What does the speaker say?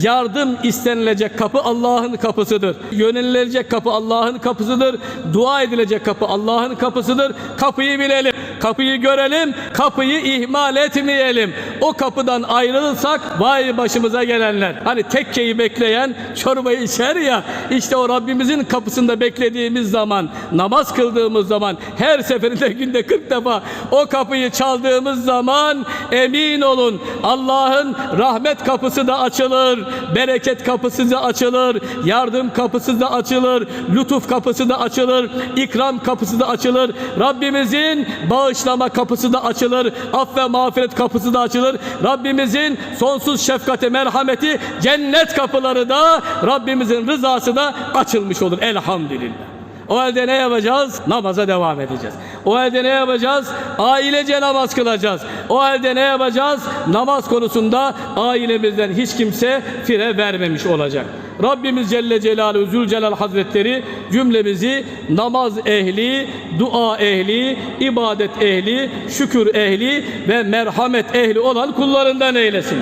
Yardım istenilecek kapı Allah'ın kapısıdır. Yönelilecek kapı Allah'ın kapısıdır. Dua edilecek kapı Allah'ın kapısıdır. Kapıyı bilelim, kapıyı görelim, kapıyı ihmal etmeyelim. O kapıdan ayrılırsak vay başımıza gelenler. Hani tekkeyi bekleyen çorbayı içer ya. İşte o Rabbimizin kapısında beklediğimiz zaman, namaz kıldığımız zaman, her seferinde günde 40 defa o kapıyı çaldığımız zaman emin olun Allah'ın rahmet kapısı da açılır, bereket kapısı da açılır, yardım kapısı da açılır, lütuf kapısı da açılır, ikram kapısı da açılır, Rabbimizin bağışlama kapısı da açılır, af ve mağfiret kapısı da açılır, Rabbimizin sonsuz şefkati, merhameti, cennet kapıları da Rabbimizin rızası da açılmış olur elhamdülillah. O halde ne yapacağız? Namaza devam edeceğiz. O halde ne yapacağız? Ailece namaz kılacağız. O halde ne yapacağız? Namaz konusunda ailemizden hiç kimse fire vermemiş olacak. Rabbimiz Celle Celaluhu Zülcelal Hazretleri cümlemizi namaz ehli, dua ehli, ibadet ehli, şükür ehli ve merhamet ehli olan kullarından eylesin.